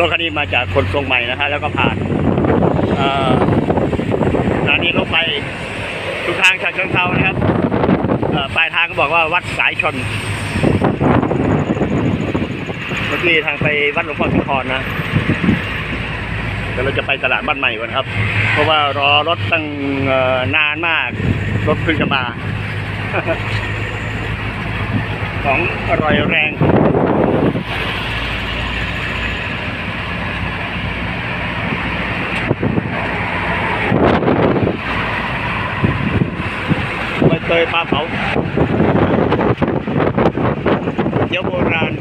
รถคันนี้มาจากคนทรงใหม่นะฮะแล้วก็ผ่านสถานีรถไฟทุกทางชาเชิงเทรานะครับปลายทางก็บอกว่าวัดสายชนเมื่อกี้ทางไปวัดหลวงพ่อสุพรนะเดี๋ยวเราจะไปตลาดบ้านใหม่ก่อนครับ เพราะว่ารอรถตั้งนานมาก รถเพิ่งจะมา ของอร่อยแรง ใบเต ยปลาเผาเตี๋ยวโบราณ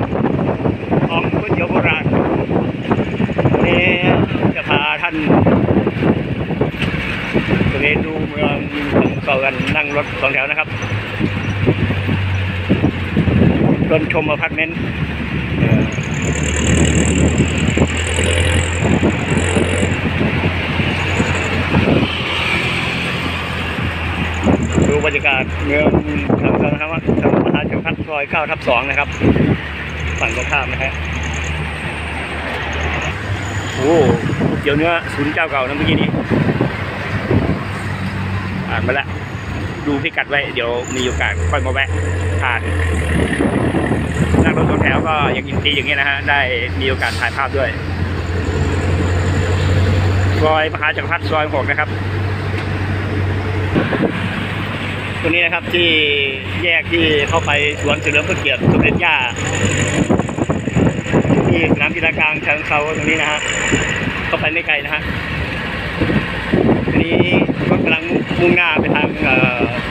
ของก๋วยเตี๋ยวโบราณนนี้จะพาท่านตระเวนดูเมืองเก่ากันนั่งรถสองแถวนะครับชมชมอพาร์ตเมนต์เอ่อดูบ รรยากาศเมืองทางทางนะครับว่าทางมหาจักรพรรดิซอยเก้าทับสองนะครับ ฝั่งตรงข้ามนะฮะโอ้เดี๋ยวเนื้อศูนย์เจ้าเก่านะเมื่อกี้นี้ผ่านมาแล้วดูพิกัดไว้เดี๋ยวมีโอกาสค่อยมาแวะผ่านนั่งรถสองแถวก็ยังยินดีอย่างเงี้ยนะฮะได้มีโอกาสถ่ายภาพด้วยซอยมหาจักรพรรดิซอยหกนะครับ งนี้นะครับที่แยกที่เข้าไปสวนเฉลิมพระเกียรติสมเด็จย่าที่สนามกีฬากลางเชิงเขาตรงนี้นะฮะเข้าไปไม่ไกลนะฮะทีนี้รถกำลังมุ่งหน้าไปทาง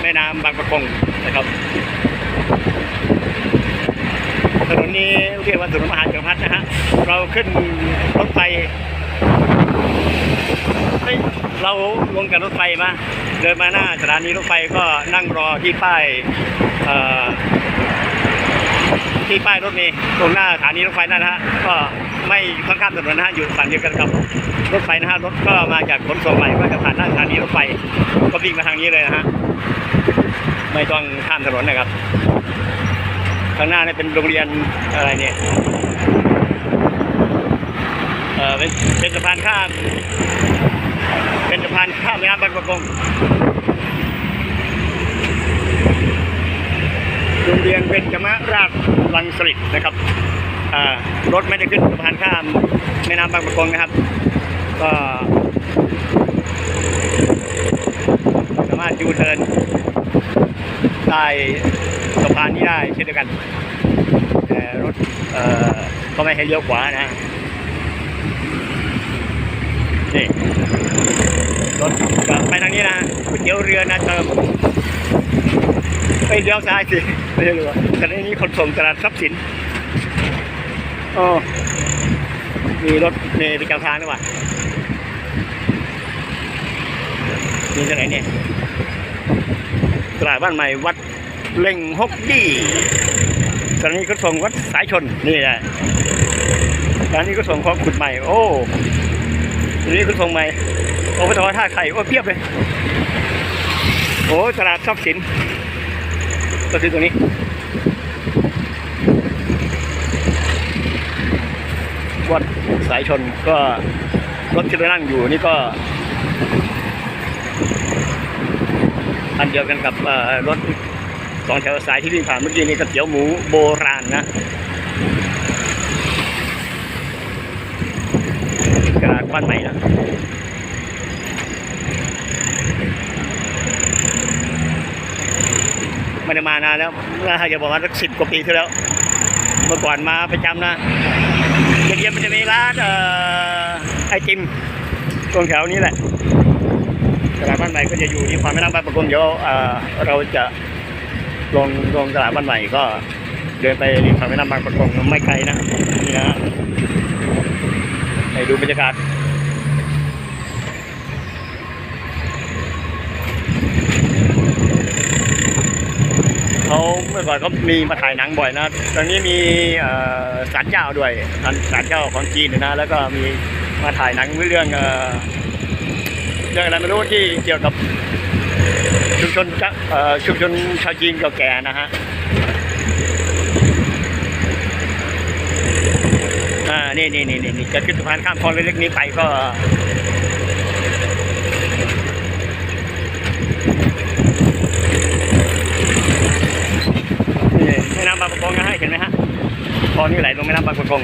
แม่น้ำบางประกงนะครับถนนนี้เรียกว่าถนนมหาจักรพรรดินะฮะเราขึ้นรถไฟเฮ้ยเราลงจากรถไฟมา เดินมาหน้าสถานีรถไฟก็นั่งรอที่ป้ายที่ป้ายรถเมล์ตรงหน้าสถานีรถไฟนั่นนะฮะก็ไม่ข้างข้ามถนนนะฮะอยู่ฝั่งเดียวกันกับรถไฟนะฮะรถก็มาจากขนส่งใหม่ก็จะผ่านหน้าสถานีรถไฟก็วิ่งมาทางนี้เลยนะฮะไม่ต้องข้ามถนนนะครับข้างหน้าเนี่ยเป็นโรงเรียนอะไรเนี่ยเออเป็นเป็นสะพานข้าม กานข้ามแม่น้ำบางประกงโรงเรียนเป็นจมราชรังสฤษนะครับรถไม่ได้ขึ้นสะพานข้ามแม่น้ำบางประกงนะครับ ก็สามารถยูเทิร์นใต้สะพานนี้ได้เช่นเดียวกัน แต่รถเอ่อก็ไม่ให้เลี้ยวขวานะนี่ ไปทางนี้นะก๋วยเตี๋ยวเรือนะเติมไปเลี้ยวซ้ายสิไม่ใช่เรือแต่ในนี้ขนส่งตลาดทรัพย์สินอ๋อมีรถเมล์ประจำทางด้วยว่ะมีที่ไหนเนี่ยตลาดบ้านใหม่วัดเล่งฮกดี้สถานีขนส่งวัดสายชนนี่แหละสถานีขนส่งของขุดใหม่ โอ้ นีขนส่งใหม่โอ้ปทท่าไข่โอ้เพียบเลย โอ้ตลาดทรัพย์สิน ก็คือตรงนี้ วัดสายชนก็รถที่เรานั่งอยู่นี่ก็ อันเดียวกันกับรถสองแถวสายที่วิ่งผ่านเมื่อกี้นี่ก๋วยเตี๋ยวหมูโบราณนะ ตลาดบ้านใหม่นะไม่ได้มานานแล้วน่าจะประมาสักสิบกว่าปีที่แล้ว เมื่อก่อนมาประจำนะเย็นๆมันจะมีร้านไอติมตรงแถวนี้แหละตลาดบ้านใหม่ก็จะอยู่ที่ความแม่น้ำบางประกงเดี๋ยวเอ่อเราจะลงลงตลาดบ้านใหม่ก็เดินไปริมฝั่งแม่น้ำบางประกงไม่ไกลนะนี่นะไปดูบรรยากาศ เขาเมื่อก่อนเขามีมาถ่ายหนังบ่อยนะ ตอนนี้มีเอ่อศาลเจ้าด้วยศาลศาลเจ้าของจีนนะ แล้วก็มีมาถ่ายหนังเรื่องเอ่อเรื่องอะไรไม่รู้ที่เกี่ยวกับชุมชนชุมชนชาวจีนเก่าแก่นะฮะอ่านี่นี่นี่นี่จะขึ้นสะพานข้ามคลองเล็กๆนี้ไปก็ นี่ แม่น้ำบางประกงนะฮะเห็นไหมฮะคลองนี่ไหลลงแม่น้ำบางประกง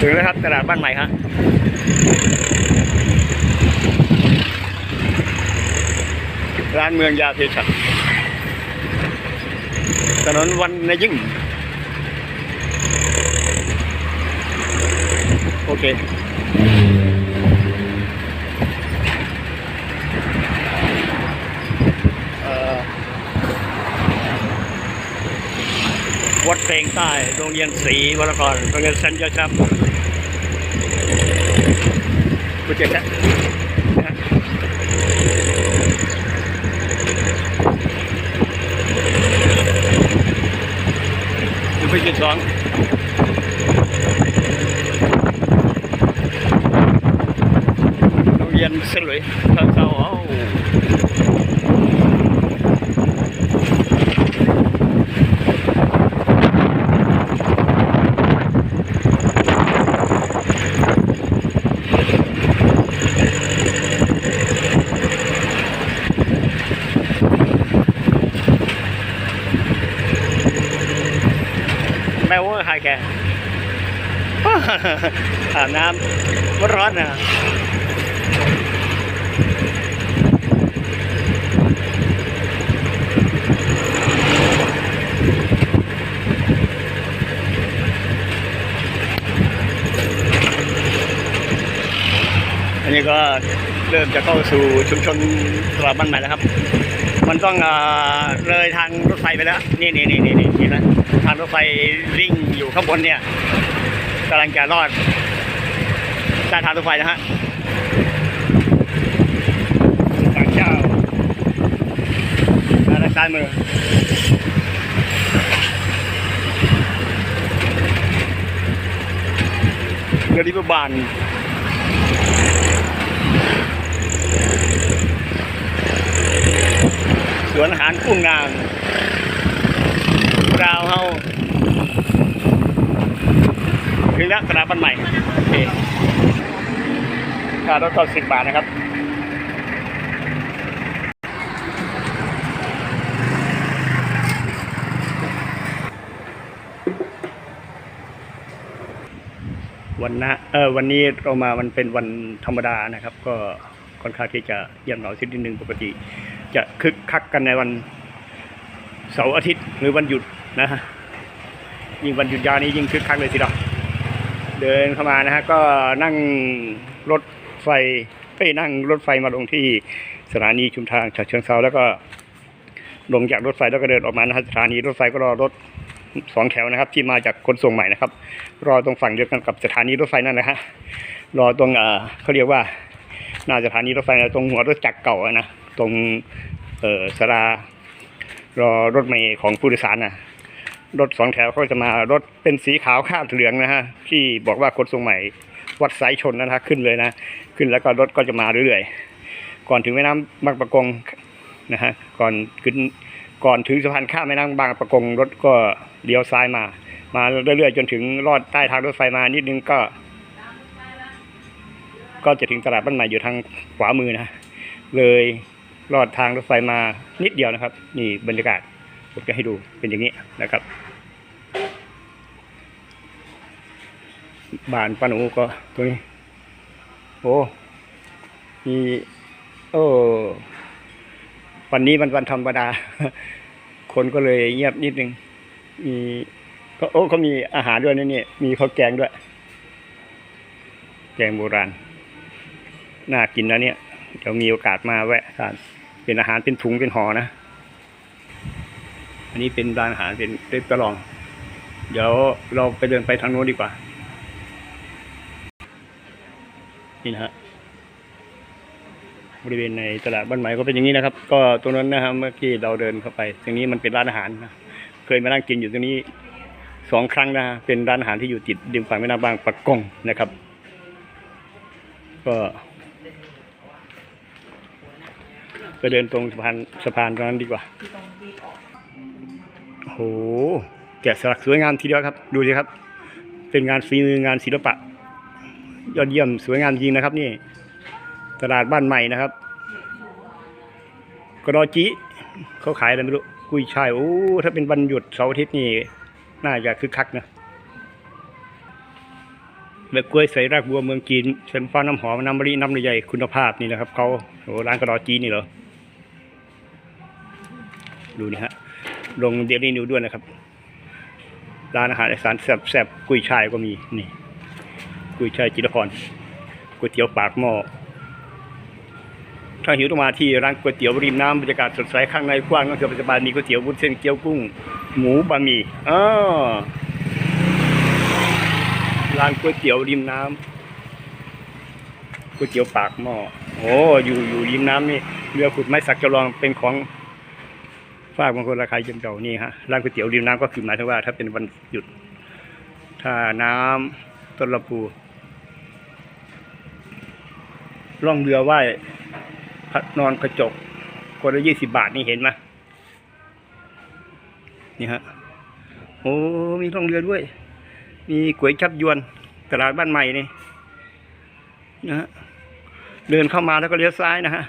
ถึงแล้วครับตลาดบ้านใหม่ครับร้านเมืองยาเทชัดถนนวันนยิ่ง โอเค เอ่อ วัดเพลงใต้โรงเรียนศรีวรกรโรงเรียนเซนจอร์จครับกูเจ็บแล้วนะฮะอยู่ไปจุดสองโรงเรียนสลุยทางเก่าเอ้าแมวว่าใคร แกอาบน้ำร้อนนะอันนี้ก็เริ่มจะเข้าสู่ชุมชนตลาดบ้านใหม่แล้วครับ มันต้องเอ่อเลยทางรถไฟไปแล้ว นี่นี่นี่นี่นี่นี่นะทางรถไฟวิ่งอยู่ข้างบนเนี่ยกำลังจะรอดใต้ทางรถไฟนะฮะทางเจ้าทางซ้ายมือเรือริบบาน วนอาหารกุ้งนางดาวเฮาถึงแล้วตลาดบ้านใหม่โอเคค่ารถก็สิบบาทนะครับวันนะเออวันนี้เรามามันเป็นวันธรรมดานะครับ ก็ค่อนข้างที่จะเยี่ยมเหงาสิ้นนิดนึงปกติ จะคึกคักกันในวันเสาร์อาทิตย์หรือวันหยุดนะฮะยิ่งวันหยุดยาวนี้ยิ่งคึกคักเลยทีเดียวเดินเข้ามานะฮะก็นั่งรถไฟไปนั่งรถไฟมาลงที่สถานีชุมทางฉะเชิงเซาแล้วก็ลงจากรถไฟแล้วก็เดินออกมานะฮะสถานีรถไฟก็รอรถสองแถวนะครับ ที่มาจากขนส่งใหม่นะครับ รอตรงฝั่งเดียวกันกับสถานีรถไฟนั่นนะฮะรอตรงเออเขาเรียกว่าหน้าสถานีรถไฟนะตรงหัวรถจักรเก่านะตรงเออสรารอรถเมย์ของผู้โดยสารนะรถสองแถวเขาจะมารถเป็นสีขาวคาดเหลืองนะฮะที่บอกว่าขนส่งใหม่วัดสายชนนะฮะขึ้นเลยนะขึ้นแล้วก็รถก็จะมาเรื่อยๆก่อนถึงแม่น้ำบางประกงนะฮะก่อนขึ้นก่อนถึงสะพานข้ามแม่น้ำบางประกงรถก็เลี้ยวซ้ายมา มาเรื่อยๆจนถึงลอดใต้ทางรถไฟมานิดนึงก็ ก็จะถึงตลาดบ้านใหม่อยู่ทางขวามือนะเลย ลอดทางรถไฟมานิดเดียวนะครับ นี่บรรยากาศผมจะให้ดูเป็นอย่างนี้นะครับบ้านป้าหนูก็ตรงนี้ โอ้มีโอ้วันนี้มันวันธรรมดา คนก็เลยเงียบนิดนึง มีก็โอ้เขามีอาหารด้วยนะเนี่ยมีข้าวแกงด้วย แกงโบราณ น่ากินนะเนี่ย เดี๋ยวมีโอกาสมาแวะทาน เป็นอาหารเป็นถุงเป็นห่อนะ อันนี้เป็นร้านอาหารเป็นเรสตอรอง เดี๋ยวเราไปเดินไปทางโน้นดีกว่า นี่นะฮะบริเวณในตลาดบ้านใหม่ก็เป็นอย่างนี้นะครับ ก็ตรงนั้นนะครับเมื่อกี้เราเดินเข้าไปตรงนี้มันเป็นร้านอาหารนะเคยมานั่งกินอยู่ตรงนี้สองครั้งนะฮะเป็นร้านอาหารที่อยู่ติดริมฝั่งแม่น้ำบางปะกงนะครับ ก็ ไปเดินตรงสะพานสะพานตรงนั้นดีกว่าโอ้โหแกะสลักสวยงามทีเดียวครับ ดูสิครับ เป็นงานฝีมืองานศิลปะ ยอดเยี่ยมสวยงามจริงนะครับ นี่ ตลาดบ้านใหม่นะครับกระดอจิเขาขายอะไรไม่รู้กุยช่ายโอ้ถ้าเป็นวันหยุดเสาร์อาทิตย์นี่น่าจะคึกคักนะแบบกล้วยใส่รากบัวเมืองจีนเส้นฟ้าน้ำหอมน้ำมะลิน้ำลำไยคุณภาพนี่นะครับเขาโอ้ร้านกระดอจีนี่เหรอ ดูนี่ฮะลงเดลี่นิวด้วยนะครับ ร้านอาหารอีสานแซ่บๆกุยช่ายก็มีนี่ กุยช่ายจิรพรก๋วยเตี๋ยวปากหม้อถ้าหิวต้องมาที่ร้านก๋วยเตี๋ยวริมน้ำบรรยากาศสดใสข้างในกว้างก็สบายๆมีก๋วยเตี๋ยววุ้นเส้นเกี๊ยวกุ้ง หมูบะหมี่อ้อร้านก๋วยเตี๋ยวริมน้ำก๋วยเตี๋ยวปากหม้อโอ้อยู่อยู่ริมน้ำนี่เรือขุดไม้สักจำลองเป็นของ ฝากบางคนราคาเยี่ยมเก่านี่ฮะร้านก๋วยเตี๋ยวริมน้ำก็คือหมายถึงว่า ถ้าเป็นวันหยุด ถ้าน้ำต้นละพูล่องเรือไหว้พระนอนกระจกคนละยี่สิบบาทนี่เห็นไหมนี่ฮะโอ้มีล่องเรือด้วย มีก๋วยจับยวนตลาดบ้านใหม่นี่นะฮะเดินเข้ามาแล้วก็เลี้ยวซ้ายนะฮะ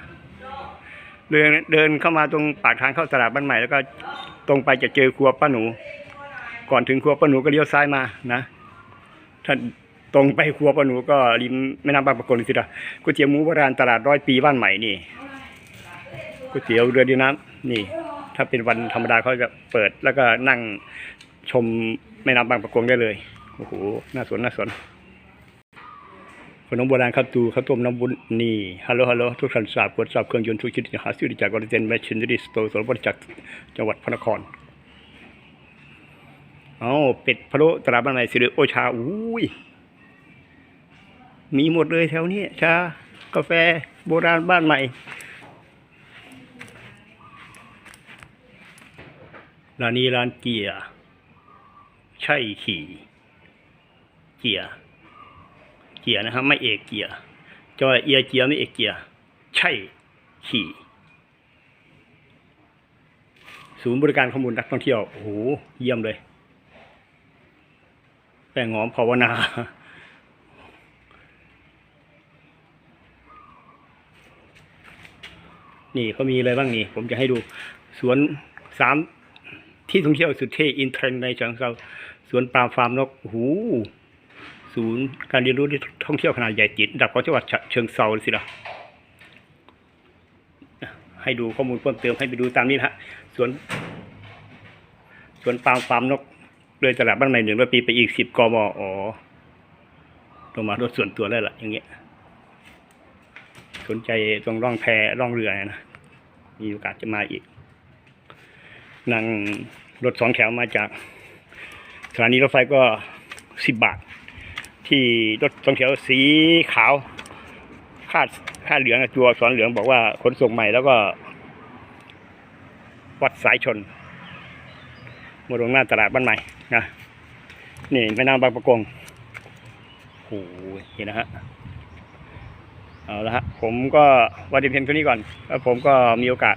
เดินเดินเข้ามาตรงปากทางเข้าตลาดบ้านใหม่แล้วก็ตรงไปจะเจอครัวป้าหนู ก่อนถึงครัวป้าหนูก็เลี้ยวซ้ายมานะถ้าตรงไปครัวป้าหนูก็ริมแม่น้ำบางปะกงสิละก๋วยเตี๋ยวหมูโบราณตลาดร้อยปีบ้านใหม่นี่ก๋วยเตี๋ยวเรือดีน้ำนี่ ถ้าเป็นวันธรรมดาเขาจะเปิดแล้วก็นั่งชมแม่น้ำบางปะกงได้เลยโอ้โหน่าสนน่าสน ขนมโบราณข้าวตูข้าวต้มน้ำบุญนี่ฮัลโหลฮัลโหลทุกท่านทราบกดทราบเครื่องยนต์ทุกชนิดหาซื้อได้จากบริษัทแมชชีนรีสโตร์สวนบริจักจังหวัดพระนครเอาเป็ดพะโล้ตลาบ้านใหม่สิริโอชาอุ้ยมีหมดเลยแถวนี้ชากาแฟโบราณบ้านใหม่ร้านนี้ร้านเกียร์ใช่ขี่เกียร์ เกียร์นะครับไม่เอกเกียร์จอยเอียเกียร์ไม่เอกเกียร์ใช่ขี่ ศูนย์บริการข้อมูลนักท่องเที่ยวโอ้โหเยี่ยมเลยแป้งหอมภาวนานี่เขามีอะไรบ้างนี่ ผมจะให้ดู สวนสามที่ท่องเที่ยวสุดเท่อินเทรนด์ในจังเซาสวนปาล์มฟาร์มนกโอ้โห ศูนย์การเรียนรู้ที่ท่องเที่ยวขนาดใหญ่จิตอันดับของจังหวัดเชิงเซาเลยสิละให้ดูข้อมูลเพิ่มเติมให้ไปดูตามนี้นะฮะสวนสวนปาล์มฟาร์มนกเลยตลาดบ้านใหม่หนึ่งร้อยปีไปอีกสิบกมอ๋อลงมารถส่วนตัวแล้ละอย่างเงี้ย สนใจตรงร่องแพร่องเรือนะมีโอกาสจะมาอีก นั่งรถสองแถวมาจากสถานีรถไฟก็สิบบาท ที่รถสองแถวสีขาวคาดคาดเหลืองอะตัวสอักษรเหลืองบอกว่าขนส่งใหม่แล้วก็ วัดสายชนมาลงหน้าตลาดบ้านใหม่นะนี่แม่น้ำบางประกงโอ้โหเห็นนะฮะเอาละฮะผมก็วันเดียวเพียงเท่านี้ก่อนแล้วผมก็มีโอกาส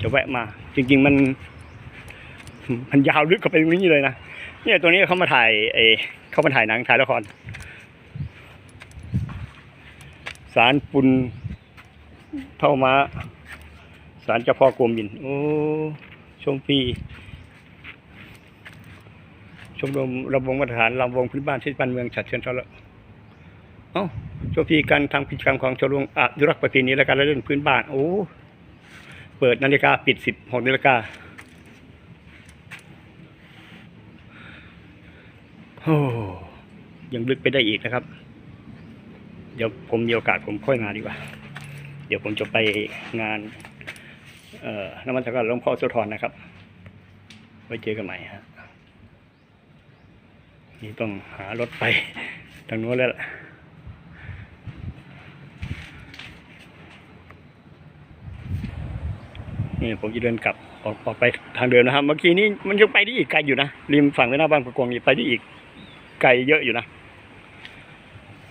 จะแวะมา จริง ๆ มัน มันยาวลึกเข้าไปตรงนี้เลยนะเนี่ยตัวนี้เขามาถ่ายเออ เข้ามาถ่ายหนังถ่ายละคร สารปุนเท่ามาสารเจ้าพ่อกรมบิน โอ้ชมฟรีชมรมระบวงมาตรฐานลำวงพื้นบ้านที่บ้านเมืองฉัดเชิญเท่าละเอ้าชว์พีการทำกิจกรรมของชมรมอนุรักษ์ประเพณีและการละเล่นพื้นบ้าน โอ้ เปิดนาฬิกาปิดสิบหกนาฬิกา โอ้ยังลึกไปได้อีกนะครับ เดี๋ยวผมมีโอกาสผมค่อยมาดีกว่า เดี๋ยวผมจะไปงาน เอ่อน้ำมันสกการหลวงพ่อโสธรนะครับ ไว้เจอกันใหม่ฮะนี่ต้องหารถไปทางโน้นแล้วล่ะนี่ผมจะเดินกลับออกออกไปทางเดิมนะครับ เมื่อกี้นี้มันยังไปได้อีกไกลอยู่นะริมฝั่งแม่น้ำบางประกงนี่ไปได้อีก ไกลเยอะอยู่นะ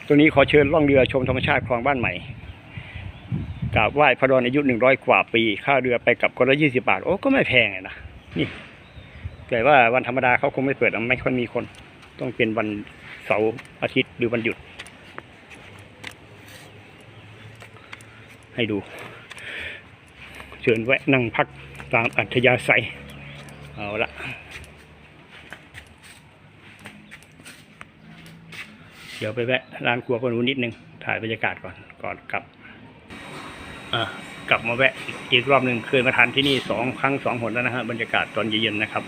ตัวนี้ขอเชิญล่องเรือชมธรรมชาติคลองบ้านใหม่กราบไหว้พระดอนอายุหนึ่งร้อยกว่าปี ค่าเรือไปกลับคนละยี่สิบาท โอ้ก็ไม่แพงอะนะ นี่ แต่ว่าวันธรรมดาเขาคงไม่เปิดไม่ค่อยมีคน ต้องเป็นวันเสาร์อาทิตย์หรือวันหยุด ให้ดู เชิญแวะนั่งพักตามอัธยาศัย เอาละ เดี๋ยวไปแวะร้านครัวคนนู้นนิดนึง ถ่ายบรรยากาศก่อน ก่อนกลับกลับมาแวะอีกรอบหนึ่งเคยมาทานที่นี่สองครั้งสองหนแล้วนะฮะบรรยากาศตอนเย็นๆนะครับ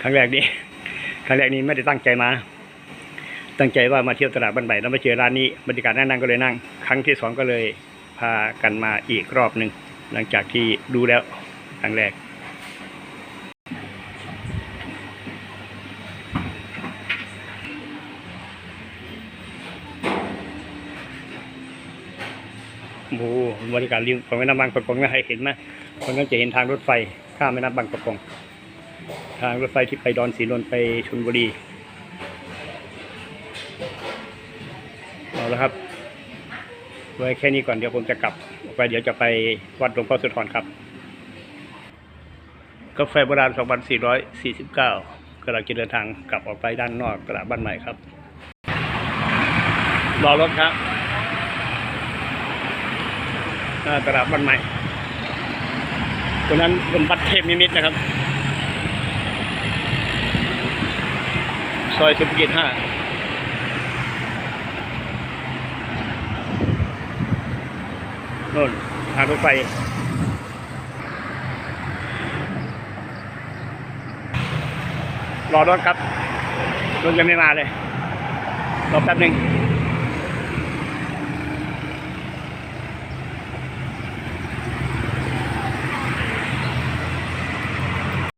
ครั้งแรกนี่ครั้งแรกนี้ไม่ได้ตั้งใจมา ตั้งใจว่ามาเที่ยวตลาดบ้านใหม่แล้วมาเจอร้านนี้บรรยากาศน่านั่งก็เลยนั่ง ครั้งที่สองก็เลยพากันมาอีกรอบหนึ่งหลังจากที่ดูแล้วครั้งแรก โอ้โห บรรยากาศริมของแม่น้ำบางประกงนะให้เห็นไหมคนก็จะเห็นทางรถไฟข้ามแม่น้ำบางประกง ทางรถไฟที่ไปดอนสีนนท์ไปชลบุรีเอาละครับไว้แค่นี้ก่อนเดี๋ยวผมจะกลับออกไปเดี๋ยวจะไปวัดหลวงพ่อสุธรครับกาแฟโบราณ 2449กำลังจะเดินทางกลับออกไปด้านนอกตลาดบ้านใหม่ครับ รอรถครับ ตลาดบ้านใหม่ตรงนั้นเป็นวัดเทพนิมิตนะครับ ซอยสุภกิจห้าโน่นทางรถไฟรอรถครับรถยังไม่มาเลย รอแป๊บหนึ่ง